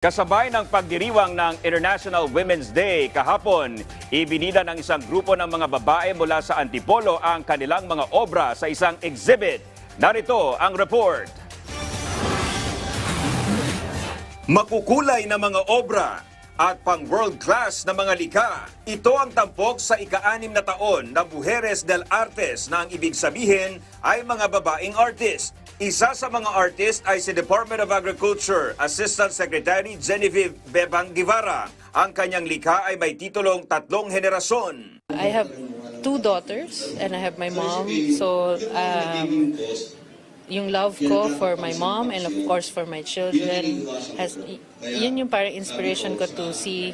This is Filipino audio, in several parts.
Kasabay ng pagdiriwang ng International Women's Day kahapon, ibinida ng isang grupo ng mga babae mula sa Antipolo ang kanilang mga obra sa isang exhibit. Narito ang report. Makukulay na mga obra at pang world class na mga likha. Ito ang tampok sa ika-anim na taon na Bujeres del Artes na ang ibig sabihin ay mga babaeng artist. Isa sa mga artist ay si Department of Agriculture Assistant Secretary Genevieve Bebang Guevara. Ang kanyang likha ay may titulong Tatlong Henerasyon. I have two daughters and I have my mom. So, um, yung love ko for my mom and of course for my children has yun yung parang inspiration ko to see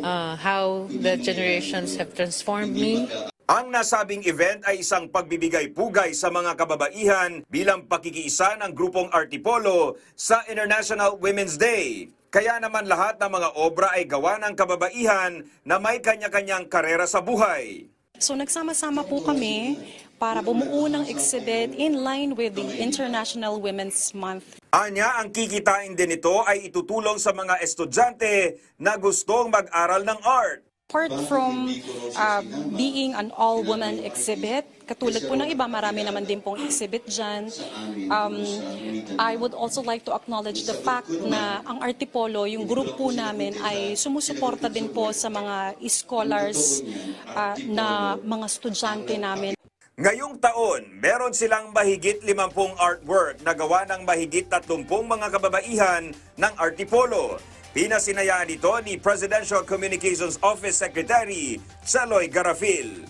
uh, how the generations have transformed me Ang nasabing event ay isang pagbibigay-pugay sa mga kababaihan bilang pakikiisa ng grupong Artipolo sa International Women's Day. Kaya naman lahat ng mga obra ay gawa ng kababaihan na may kanya-kanyang karera sa buhay. So nagsama-sama po kami para bumuo ng exhibit in line with the International Women's Month. Anya, ang kikitain din nito ay itutulong sa mga estudyante na gustong mag-aral ng art. Apart from uh, being an all-woman exhibit, katulad po ng iba, marami naman din pong exhibit dyan. Um, I would also like to acknowledge the fact na ang Artipolo, yung group po namin ay sumusuporta din po sa mga scholars uh, na mga estudyante namin. Ngayong taon, meron silang mahigit 50 artwork na gawa ng mahigit 30 mga kababaihan ng Artipolo. Pinasinayaan ito ni Presidential Communications Office Secretary Saloy Garafil.